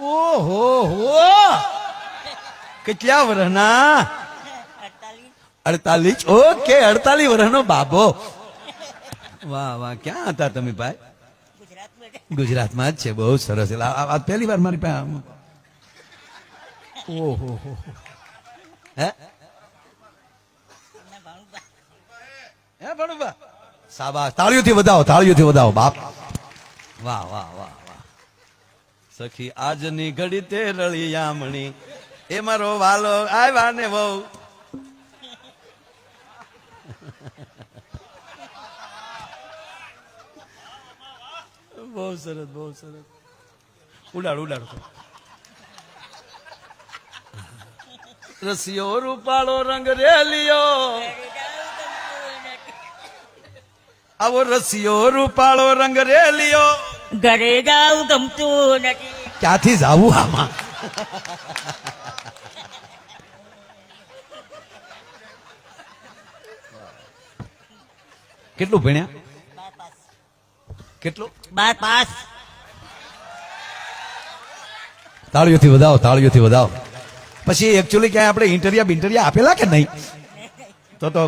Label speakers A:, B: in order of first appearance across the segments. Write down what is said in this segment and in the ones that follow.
A: ઓહો કેટલા વર્ષના અડતાલીસ? ઓકે, અડતાલીસ વર્ષનો બાબો. વાહ વાહ. ક્યાં હતા તમે ભાઈ? ગુજરાતમાં જ છે. બહુ સરસ. આ પહેલી વાર મારી પાસે. ઓહો, હો હો. ભણુભા સાબાશ તાળીઓથી વધાવો તાળીઓથી વધાવો, બાપ. વાહ વાહ વાહ. સખી, આજની ઘડી તે રળિયામણી એ મારો વાલો આવ્યા ને બહુ બહુ સરસ બહુ સરસ. ઉડાડ ઉડાડ. રસિયો, રૂપાળો, રંગ રેલિયો. આવો રસિયો, રૂપાળો, રંગ રેલિયો.
B: ઘરે જાવ ગમતું નથી.
A: ક્યાંથી જાવું આમાં? કેટલું ભણ્યા? કેટલું?
B: બાર પાસ.
A: તાળીઓથી વધાવો તાળીઓથી વધાવો. પછી એકચ્યુઅલી ક્યાંય આપણે ઇન્ટરિયા બિન્ટરિયા આપેલા કે નહીં? તો તો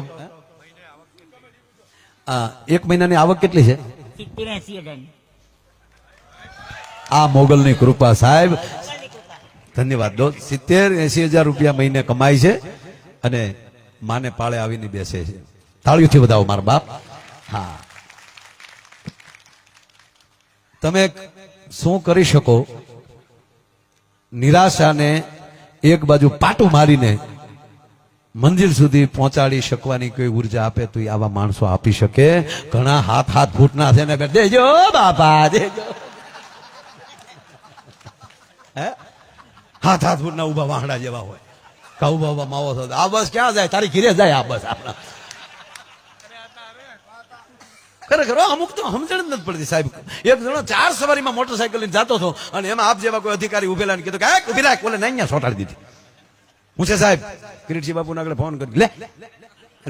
A: એક મહિનાની આવક કેટલી છે?
B: સિત્તેર એસી
A: આ મોગલની કૃપા સાહેબ. ધન્યવાદ દો. સિત્તેર એસી હજાર રૂપિયા મહિને કમાય છે અને માને પાળે આવીને બેસે છે. તાળીઓથી વધાવો મારા બાપ. હા. તમે શું કરી શકો? નિરાશાને એક બાજુ પાટું મારીને મંદિર સુધી પહોંચાડી શકવાની કોઈ ઊર્જા આપે તો આવા માણસો આપી શકે. ઘણા હાથ હાથ ફૂટના છે ને દેજો બાપા, દેજો. હે? હાથ હાથ ના ઊભા વાહડા જેવા હોય. કા ઊભા ઊભા માવો થતો. આ બસ ક્યાં જાય? તારી ઘીરે જાય આ બસ આપણા. ખરેખર અમુક તો સમજણ નથી પડતી સાહેબ. એક જણો ચાર સવારીમાં મોટરસાઇકલ લઈને જતો હતો અને એમાં આપ જેવા કોઈ અધિકારી ઉભેલા ને કીધું કે "એ, ઊભી રાખ. બોલે નહીં સોટાડી દીધી. હું છે સાહેબ કિરીટસિંહ બાપુ આગળ ફોન કરી લે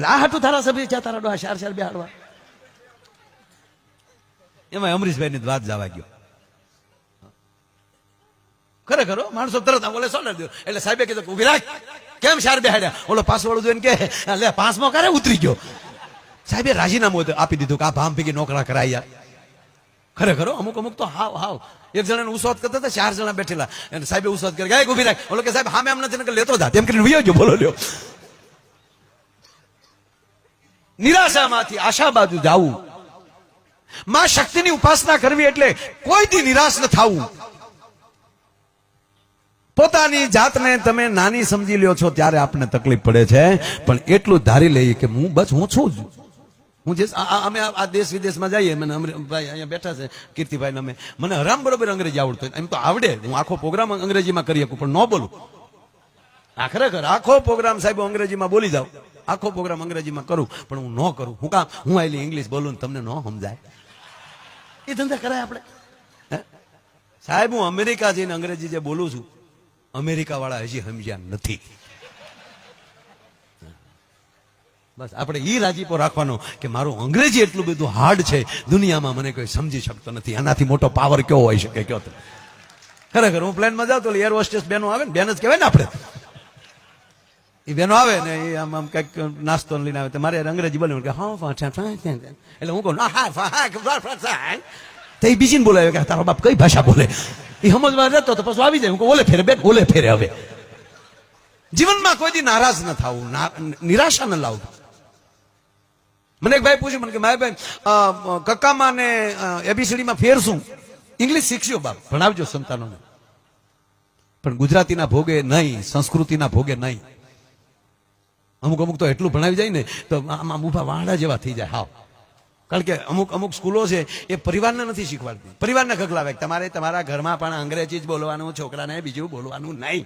A: આ હાટું ધારાસભ્ય છે તારા ડોહા ચાર ચાર બેહાડવા? એમાં અમરીશભાઈ ની વાત જવા ગયો. ખરેખર માણસો તરત બોલે સોટાડી દીધો એટલે સાહેબે કીધું ઊભી રાખ. કેમ ચાર બેહાડ્યા? ઓલો પાસવાળું જોઈને કે, લે, પાંચમો ક્યારે ઉતરી ગયો? સાહેબે રાજીનામું આપી દીધું કે, આ ભામ ભેગી નોકરા કરાયા ખરેખર અમુક અમુક તો હાવ હાવ. એક જણાને ઉસવાદ કરતા હતા, ચાર જણા બેઠેલા. અને સાહેબે ઉસવાદ કરી, ગાય, ઊભી રાખ. ઓલો કે, સાહેબ, હામે આમ નથી. લેતો હતા તેમ કરીને વિયો ગયો, બોલો, લ્યો. નિરાશામાંથી આશા બાજુ જાવું. માં શક્તિની ઉપાસના કરવી એટલે કોઈ દી નિરાશ ન થવું. પોતાની જાતને તમે નાની સમજી લ્યો છો ત્યારે આપણને તકલીફ પડે છે. પણ એટલું ધારી લઈએ કે હું બસ હું છું જ. હું જે અમે આ દેશ વિદેશમાં જઈએ, મને ભાઈ અહીંયા બેઠા છે, કીર્તિભાઈ અમે. મને હરામ બરોબર અંગ્રેજી આવડતું. એમ તો આવડે હું આખો પ્રોગ્રામ અંગ્રેજીમાં કરી શકું, પણ ન બોલું. આ ખરેખર આખો પ્રોગ્રામ સાહેબ અંગ્રેજીમાં બોલી જાઉં આખો પ્રોગ્રામ અંગ્રેજીમાં કરું, પણ હું ન કરું. હું કામ હું આવેલી ઇંગ્લિશ બોલું તમને ન સમજાય. એ ધંધા કરાય આપણે? સાહેબ, હું અમેરિકા જઈને અંગ્રેજી જે બોલું છું અમેરિકા વાળા હજી સમજ્યા નથી. બસ આપણે એ રાજીપો રાખવાનો કે મારું અંગ્રેજી એટલું બધું હાર્ડ છે દુનિયામાં મને કોઈ સમજી શકતો નથી. આનાથી મોટો પાવર કયો હોઈ શકે કયો તો? ખરેખર હું પ્લેનમાં જાઉં તો એર હોસ્ટેસ બેનો આવે ને બેન જ કહેવાય ને આપણે. એ બેનો આવે ને એ આમ આમ કંઈક નાસ્તો લઈને આવે. મારે અંગ્રેજી બોલે કે હા. એટલે હું કહું હા ફા, હા, ફા, ફા, છા." તો એ બીજીને બોલાવે કે તારો બાપ કઈ ભાષા બોલે? એ સમજવા રહેતો તો પછી આવી જાય. હું ઓલે ફેરે બેન, ઓલે ફેરે હવે. જીવનમાં કોઈ દી નારાજ ન થવું નિરાશા ન લાવવું મને એક ભાઈ પૂછ્યું, મને કે ભાઈ ભાઈ કક્કામાં ને એબીસીડીમાં ફેર શું ઇંગ્લિશ શીખ્યો બાપ, ભણાવજો સંતાનોને. પણ ગુજરાતીના ભોગે નહીં, સંસ્કૃતિના ભોગે નહીં. અમુક અમુક તો એટલું ભણાવી જાય ને, તો આમ ઊભા વાંડા જેવા થઈ જાય, હાવ. કારણ કે અમુક અમુક સ્કૂલો છે, એ પરિવારને નથી શીખવાડતી. પરિવારને ખગલાવે તમારે તમારા ઘરમાં પણ અંગ્રેજી જ બોલવાનું, છોકરાને બીજું બોલવાનું નહીં.